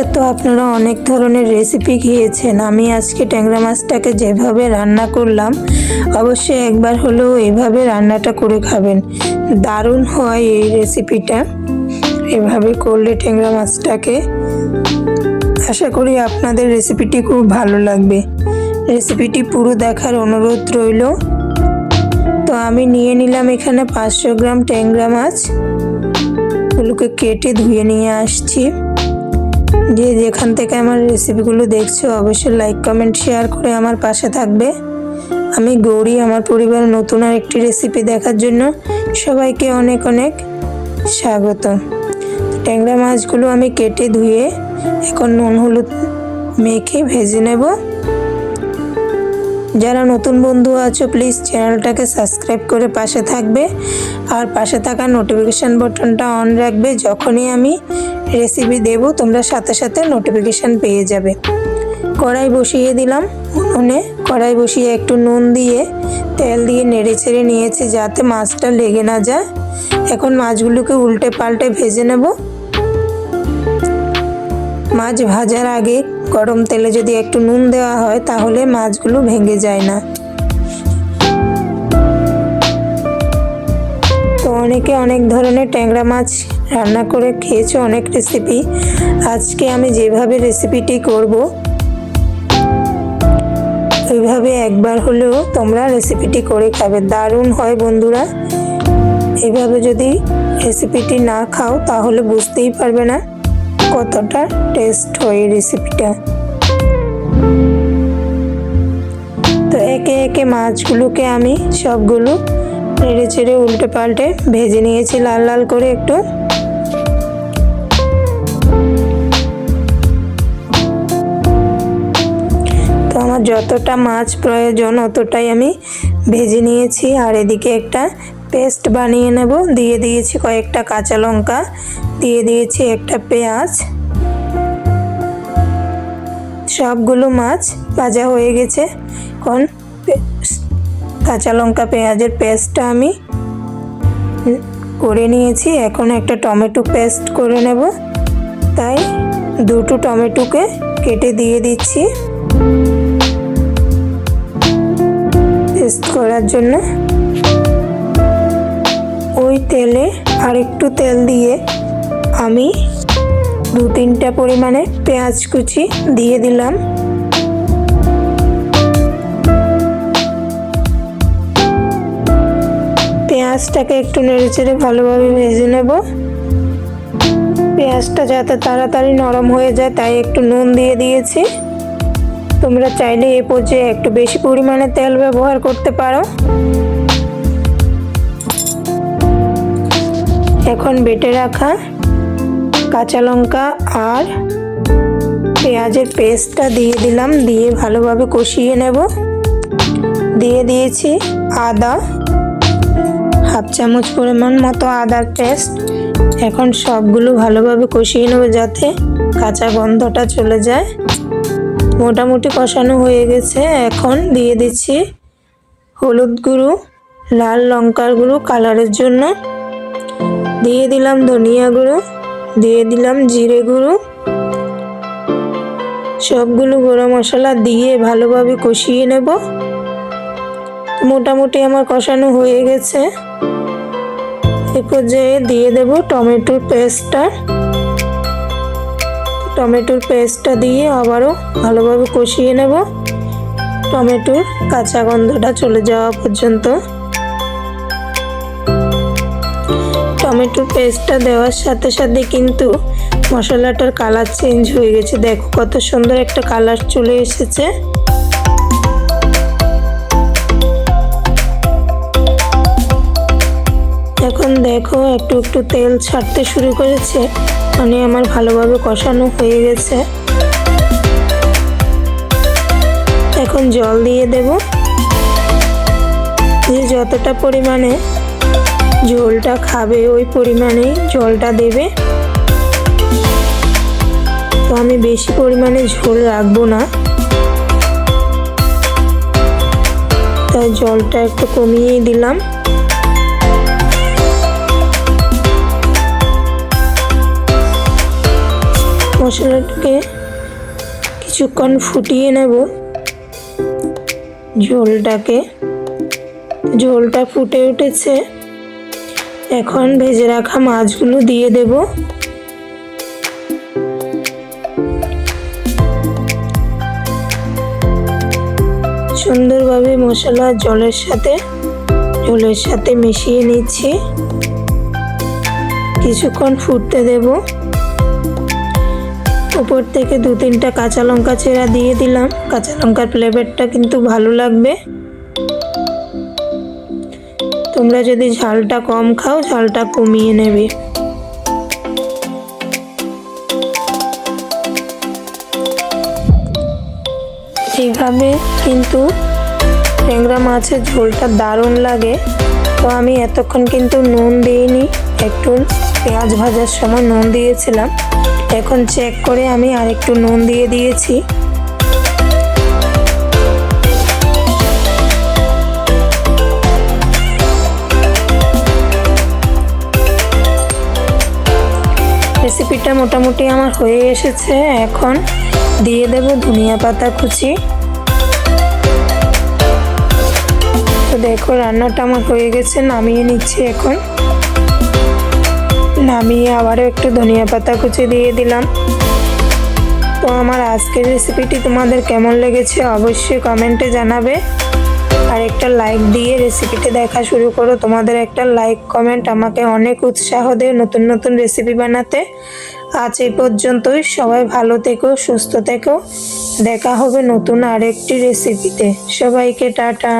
মাছের তো আপনারা অনেক ধরনের রেসিপি খেয়েছেন। আমি আজকে ট্যাংরা মাছটাকে যেভাবে রান্না করলাম, অবশ্যই একবার হলেও এইভাবে রান্নাটা করে খাবেন। দারুণ হয় এই রেসিপিটা এভাবে করলে ট্যাংরা মাছটাকে, আশা করি আপনাদের রেসিপিটি খুব ভালো লাগবে। রেসিপিটি পুরো দেখার অনুরোধ রইল। তো আমি নিয়ে নিলাম এখানে পাঁচশো গ্রাম ট্যাংরা মাছ। গুলোকে কেটে ধুয়ে নিয়ে আসছি। যে যেখান থেকে আমার রেসিপিগুলো দেখছ, অবশ্যই লাইক কমেন্ট শেয়ার করে আমার পাশে থাকবে। আমি গৌরী, আমার পরিবার নতুন আর একটি রেসিপি দেখার জন্য সবাইকে অনেক অনেক স্বাগত। ট্যাংরা মাছগুলো আমি কেটে ধুয়ে এখন নুন, হলুদ মেখে ভেজে নেব। যারা নতুন বন্ধু আছো প্লিজ চ্যানেলটাকে সাবস্ক্রাইব করে পাশে থাকবে। আর পাশে থাকা নোটিফিকেশান বাটনটা অন রাখবে, যখনই আমি রেসিপি দেব, তোমরা সাথে সাথে নোটিফিকেশান পেয়ে যাবে। কড়াই বসিয়ে দিলাম উনুনে। কড়াই বসিয়ে একটু নুন দিয়ে তেল দিয়ে নেড়ে ছেড়ে নিয়েছি, যাতে মাছটা লেগে না যায়। এখন মাছগুলোকে উল্টে পাল্টে ভেজে নেব। মাছ ভাজার আগে গরম তেলে যদি একটু নুন দেওয়া হয়, তাহলে মাছগুলো ভেঙে যায় না। তো অনেকে অনেক ধরনের ট্যাংরা মাছ রান্না করে খেয়েছো, অনেক রেসিপি আজকে আমি যেভাবে রেসিপিটি করব, ওইভাবে একবার হলেও তোমরা রেসিপিটি করে খাবে। দারুণ হয় বন্ধুরা। এইভাবে যদি রেসিপিটি না খাও, তাহলে বুঝতেই পারবে না। কতটা টেস্ট হয় রেসিপিটা তো একে একে মাছগুলোকে আমি সবগুলো নেড়ে চেড়ে উল্টে পাল্টে ভেজে নিয়েছি লাল লাল করে একটু। তো আমার যতটা মাছ প্রয়োজন অতটাই আমি ভেজে নিয়েছি আর এদিকে একটা পেস্ট বানিয়ে নেব। দিয়ে দিয়েছি কয়েকটা কাঁচা লঙ্কা। দিয়ে দিয়েছি একটা পেঁয়াজ। সবগুলো মাছ ভাজা হয়ে গেছে। এখন কাঁচা লঙ্কা পেঁয়াজের পেস্টটা আমি করে নিয়েছি। এখন একটা টমেটো পেস্ট করে নেব। তাই দুটো টমেটোকে কেটে দিয়ে দিচ্ছি। পেস্ট করার জন্য তেলে আর একটু তেল দিয়ে আমি দু তিনটা পরিমাণে পেঁয়াজ কুচি দিয়ে দিলাম। পেঁয়াজটাকে একটু নেড়েচেড়ে ভালোভাবে ভেজে নেব। পেঁয়াজটা যাতে তাড়াতাড়ি নরম হয়ে যায়, তাই একটু নুন দিয়ে দিয়েছি। তোমরা চাইলে এ পর্যায়ে একটু বেশি পরিমাণে তেল ব্যবহার করতে পারো। এখন বেটে রাখা কাঁচা লঙ্কা আর পেঁয়াজের পেস্টটা দিয়ে দিলাম, দিয়ে ভালোভাবে কষিয়ে নেব। দিয়ে দিয়েছি আদা, হাফ চামচ পরিমাণ মতো আদার পেস্ট। এখন সবগুলো ভালোভাবে কষিয়ে নেব যাতে কাঁচা গন্ধটা চলে যায়। মোটামুটি কষানো হয়ে গেছে। এখন দিয়ে দিচ্ছি হলুদ গুঁড়ো, লাল লঙ্কার গুঁড়ো কালারের জন্য। দিয়ে দিলাম ধনিয়া গুঁড়ো, দিয়ে দিলাম জিরে গুঁড়ো। সবগুলো গুঁড়ো মশলা দিয়ে ভালোভাবে কষিয়ে নেব। মোটামুটি আমার কষানো হয়ে গেছে। এ পর্যায়ে দিয়ে দেব টমেটোর পেস্টটা। টমেটোর পেস্টটা দিয়ে আবারও ভালোভাবে কষিয়ে নেব। টমেটোর কাঁচা গন্ধটা চলে যাওয়া পর্যন্ত। টমেটোর পেস্টটা দেওয়ার সাথে সাথে কিন্তু মশলাটার কালার চেঞ্জ হয়ে গেছে। দেখো কত সুন্দর একটা কালার চলে এসেছে। এখন দেখো একটু একটু তেল ছাড়তে শুরু করেছে। মানে আমার ভালোভাবে কষানো হয়ে গেছে। এখন জল দিয়ে দেব। যে যতটা পরিমাণে ঝোলটা খাবে, ওই পরিমাণে জলটা দেবে। তো আমি বেশি পরিমাণে ঝোল রাখব না। তাই জলটা একটু কমিয়েই দিলাম। মশলাটাকে কিছুক্ষণ ফুটিয়ে নেব। ঝোলটাকে। ঝোলটা ফুটে উঠেছে। এখন ভেজে রাখা মাছগুলো দিয়ে দেব। সুন্দরভাবে মশলা জলের সাথে, ঝোলের সাথে মিশিয়ে নিচ্ছি। কিছুক্ষণ ফুটতে দেব। উপর থেকে দু তিনটা কাঁচা লঙ্কা চেরা দিয়ে দিলাম। কাঁচা লঙ্কার ফ্লেভারটা কিন্তু ভালো লাগবে। তোমরা যদি ঝালটা কম খাও, ঝালটা কমিয়ে নেবে। এইভাবে কিন্তু ট্যাংরা মাছের ঝোলটা দারুণ লাগে। তো আমি এতক্ষণ কিন্তু নুন দিইনি, একটু পেঁয়াজ ভাজার সময় নুন দিয়েছিলাম। এখন চেক করে আমি আরেকটু নুন দিয়ে দিয়েছি। রেসিপিটা মোটামুটি আমার হয়ে এসেছে, এখন দিয়ে দেব ধনিয়া পাতা কুচি। তো দেখো, রান্নাটা আমার হয়ে গেছে, নামিয়ে নিচ্ছি এখন। নামিয়ে আবারও একটু ধনিয়া পাতা কুচি দিয়ে দিলাম। তো আমার আজকের রেসিপিটি তোমাদের কেমন লেগেছে অবশ্যই কমেন্টে জানাবে। আর একটা লাইক দিয়ে রেসিপিটি দেখা শুরু করো। তোমাদের একটা লাইক কমেন্ট আমাকে অনেক উৎসাহ দেয় নতুন নতুন রেসিপি বানাতে। আজ এই পর্যন্তই। সবাই ভালো থেকো, সুস্থ থেকো। দেখা হবে নতুন আরেকটি রেসিপিতে সবাইকে টাটা।